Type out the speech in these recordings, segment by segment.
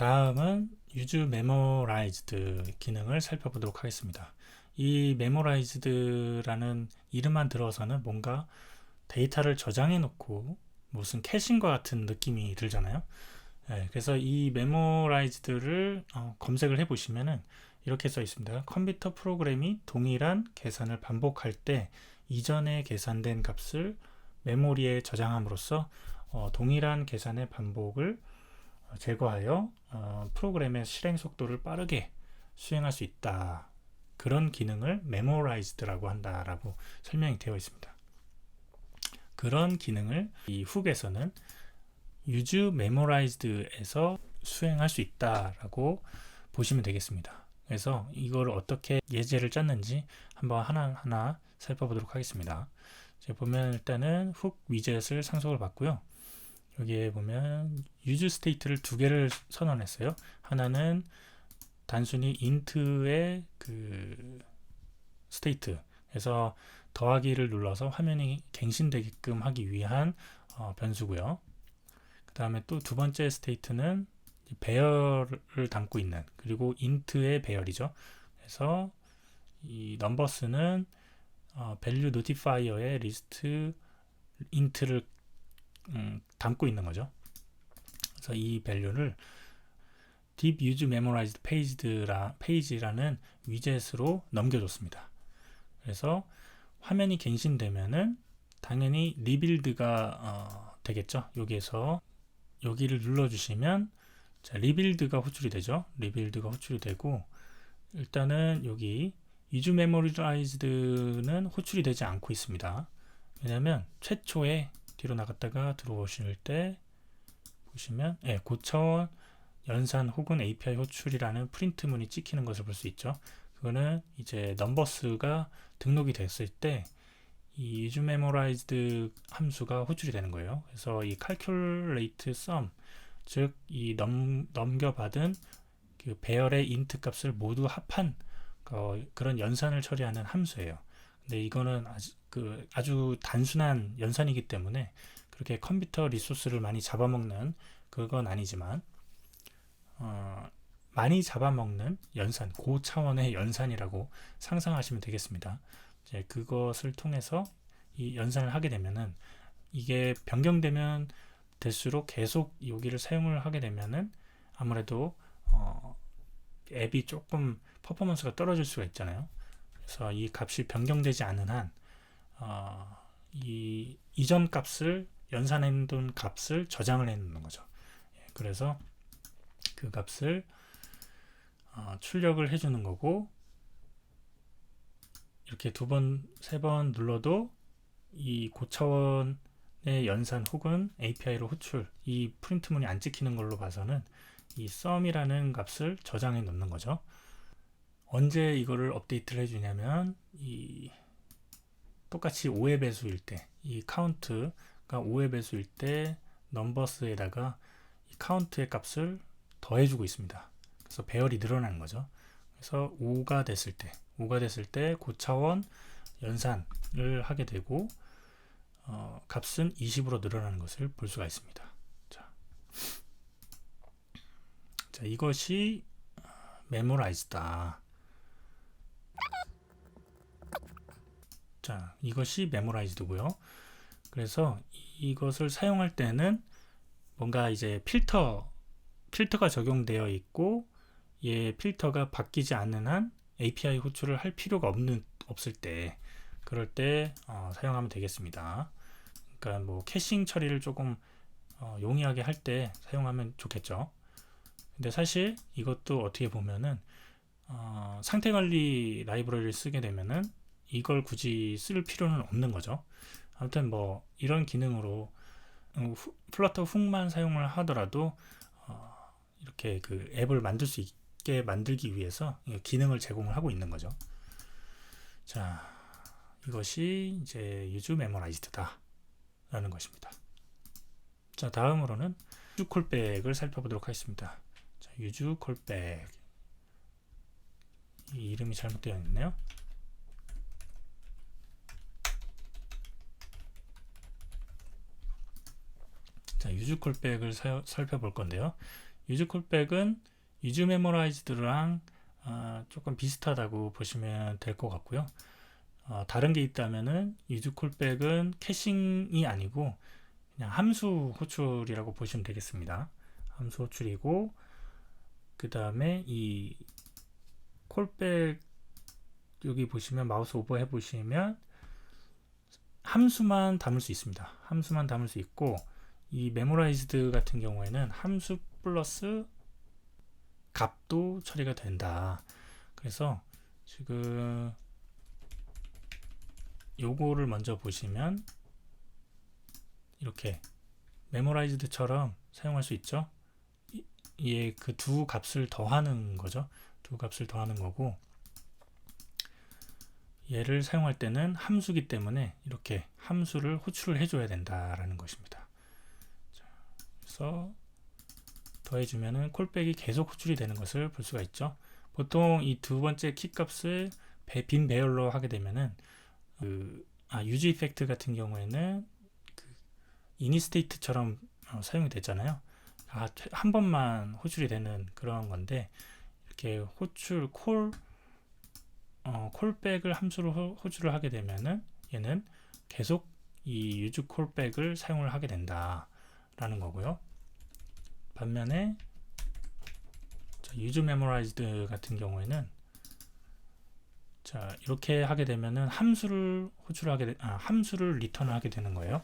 다음은 use memorized 기능을 살펴보도록 하겠습니다. 이 memorized라는 이름만 들어서는 뭔가 데이터를 저장해 놓고 무슨 캐싱과 같은 느낌이 들잖아요. 네, 그래서 이 memorized를 어, 검색을 해 보시면은 이렇게 써 있습니다. 컴퓨터 프로그램이 동일한 계산을 반복할 때 이전에 계산된 값을 메모리에 저장함으로써 어, 동일한 계산의 반복을 어, 제거하여 어, 프로그램의 실행 속도를 빠르게 수행할 수 있다. 그런 기능을 memorized라고 한다라고 설명이 되어 있습니다. 그런 기능을 이 훅에서는 use memorized에서 수행할 수 있다라고 보시면 되겠습니다. 그래서 이걸 어떻게 예제를 짰는지 한번 하나하나 살펴보도록 하겠습니다. 자, 보면 일단은 훅 위젯을 상속을 받고요. 여기에 보면 use state를 두 개를 선언했어요. 하나는 단순히 int의 그 state에서 더하기를 눌러서 화면이 갱신되게끔 하기 위한 어, 변수고요. 그 다음에 또 두 번째 스테이트는 배열을 담고 있는 그리고 int의 배열이죠. 그래서 이 넘버스는 어, value notifier의 리스트 int를 음, 담고 있는 거죠. 그래서 이 value를 deep use memorized page라, page라는 위젯으로 넘겨줬습니다. 그래서 화면이 갱신되면은 당연히 리빌드가 어, 되겠죠. 여기에서 여기를 눌러주시면 자, 리빌드가 호출이 되죠. 리빌드가 호출이 되고 일단은 여기 이주 메모리라이즈드는 호출이 되지 않고 있습니다. 왜냐하면 최초에 뒤로 나갔다가 들어오실 때 보시면 예, 고차원 연산 혹은 API 호출이라는 프린트문이 찍히는 것을 볼 수 있죠. 그거는 이제 넘버스가 등록이 됐을 때이 use memorized 함수가 호출이 되는 거예요. 그래서 이 calculate sum 즉 이 넘겨받은 그 배열의 int 값을 모두 합한 어, 그런 연산을 처리하는 함수예요. 근데 이거는 아주, 그 아주 단순한 연산이기 때문에 그렇게 컴퓨터 리소스를 많이 잡아먹는 그건 아니지만 어, 많이 잡아먹는 연산, 고 차원의 연산이라고 상상하시면 되겠습니다. 이제 그것을 통해서 이 연산을 하게 되면은 이게 변경되면 될수록 계속 여기를 사용을 하게 되면은 아무래도 어, 앱이 조금 퍼포먼스가 떨어질 수가 있잖아요. 그래서 이 값이 변경되지 않은 한, 어, 이 이전 값을 연산해둔 값을 저장을 해놓는 거죠. 예, 그래서 그 값을 어, 출력을 해주는 거고 이렇게 두 번, 세 번 눌러도 이 고차원의 연산 혹은 API로 호출 이 프린트문이 안 찍히는 걸로 봐서는 이 sum이라는 값을 저장해 놓는 거죠. 언제 이거를 업데이트를 해주냐면 이 똑같이 5의 배수일 때 이 카운트가 5의 배수일 때 넘버스에다가 이 카운트의 값을 더해주고 있습니다. 그래서 배열이 늘어나는 거죠. 그래서 5가 됐을 때 5가 됐을 때 고차원 연산을 하게 되고 어, 값은 20으로 늘어나는 것을 볼 수가 있습니다. 자, 자 이것이 메모라이즈다. 자, 이것이 메모라이즈드고요. 그래서 이것을 사용할 때는 뭔가 이제 필터 필터가 적용되어 있고 얘 필터가 바뀌지 않는 한 API 호출을 할 필요가 없는 없을 때 그럴 때 어, 사용하면 되겠습니다. 그러니까 뭐 캐싱 처리를 조금 어, 용이하게 할 때 사용하면 좋겠죠. 근데 사실 이것도 어떻게 보면은 어, 상태 관리 라이브러리를 쓰게 되면은 이걸 굳이 쓸 필요는 없는 거죠. 아무튼 뭐 이런 기능으로 어, 후, 플러터 훅만 사용을 하더라도 어, 이렇게 그 앱을 만들 수 있게 만들기 위해서 기능을 제공을 하고 있는 거죠. 자, 이것이 이제 유즈 메모라이즈드다 라는 것입니다. 자, 다음으로는 유즈 콜백을 살펴보도록 하겠습니다. 자, 유즈 콜백 이 이름이 잘못되어 있네요. 자, 유즈 콜백을 살펴볼 건데요. 유즈 콜백은 유즈 메모라이즈드랑 어, 조금 비슷하다고 보시면 될 것 같고요. 어, 다른 게 있다면은 유즈 콜백은 캐싱이 아니고 그냥 함수 호출이라고 보시면 되겠습니다. 함수 호출이고 그 다음에 이 콜백 여기 보시면 마우스 오버 해 보시면 함수만 담을 수 있습니다. 함수만 담을 수 있고 이 메모라이즈드 같은 경우에는 함수 플러스 값도 처리가 된다. 그래서 지금 요거를 먼저 보시면 이렇게 메모라이즈드처럼 사용할 수 있죠. 이에 그두 값을 더하는 거죠. 두 값을 더하는 거고 얘를 사용할 때는 함수기 때문에 이렇게 함수를 호출을 해줘야 된다라는 것입니다. 자, 그래서 더해주면은 콜백이 계속 호출이 되는 것을 볼 수가 있죠. 보통 이 두 번째 키 값을 배- 빈 배열로 하게 되면은 그, 아, 유즈 이펙트 같은 경우에는 그 이니스테이트처럼 어, 사용이 되잖아요. 아, 한 번만 호출이 되는 그런 건데 이렇게 호출 콜 어, 콜백을 함수로 호, 호출을 하게 되면은 얘는 계속 이 유즈 콜백을 사용을 하게 된다라는 거고요. 반면에 자, 유즈 메모라이즈드 같은 경우에는 자 이렇게 하게 되면은 함수를 호출하게 되, 아, 함수를 리턴을 하게 되는 거예요.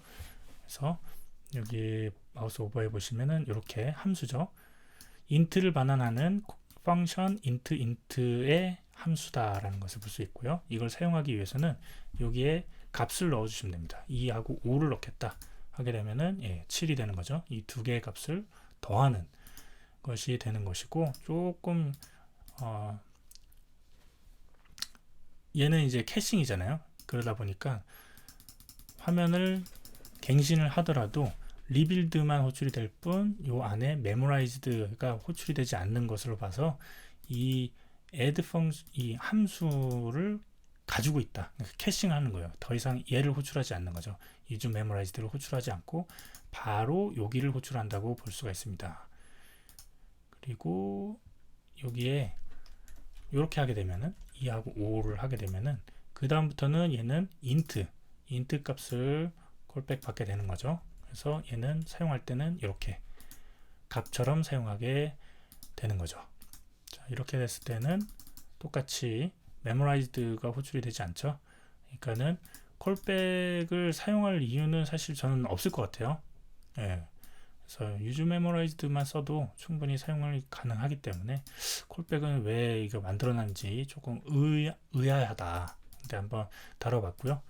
그래서 여기 마우스 오버해 보시면은 이렇게 함수죠. 인트를 반환하는 펑션 int int의 함수다라는 것을 볼 수 있고요. 이걸 사용하기 위해서는 여기에 값을 넣어 주시면 됩니다. 2하고 5를 넣겠다 하게 되면은 예, 7이 되는 거죠. 이 두 개의 값을 더하는 것이 되는 것이고 조금 어, 얘는 이제 캐싱이잖아요. 그러다 보니까 화면을 갱신을 하더라도 리빌드만 호출이 될 뿐 요 안에 메모라이즈드가 호출이 되지 않는 것으로 봐서 이 add 펑션 이 함수를 가지고 있다. 그러니까 캐싱하는 거예요. 더 이상 얘를 호출하지 않는 거죠. 이중 메모라이즈드를 호출하지 않고 바로 여기를 호출한다고 볼 수가 있습니다. 그리고 여기에 이렇게 하게 되면은 2하고 5를 하게 되면은 그 다음부터는 얘는 int int 값을 콜백 받게 되는 거죠. 그래서 얘는 사용할 때는 이렇게 값처럼 사용하게 되는 거죠. 자, 이렇게 됐을 때는 똑같이 메모라이즈드가 호출이 되지 않죠. 그러니까는 콜백을 사용할 이유는 사실 저는 없을 것 같아요. 예. 그래서 유즈 메모라이즈드만 써도 충분히 사용을 가능하기 때문에 콜백은 왜 이거 만들어놨는지 조금 의, 의아하다. 근데 한번 다뤄봤고요.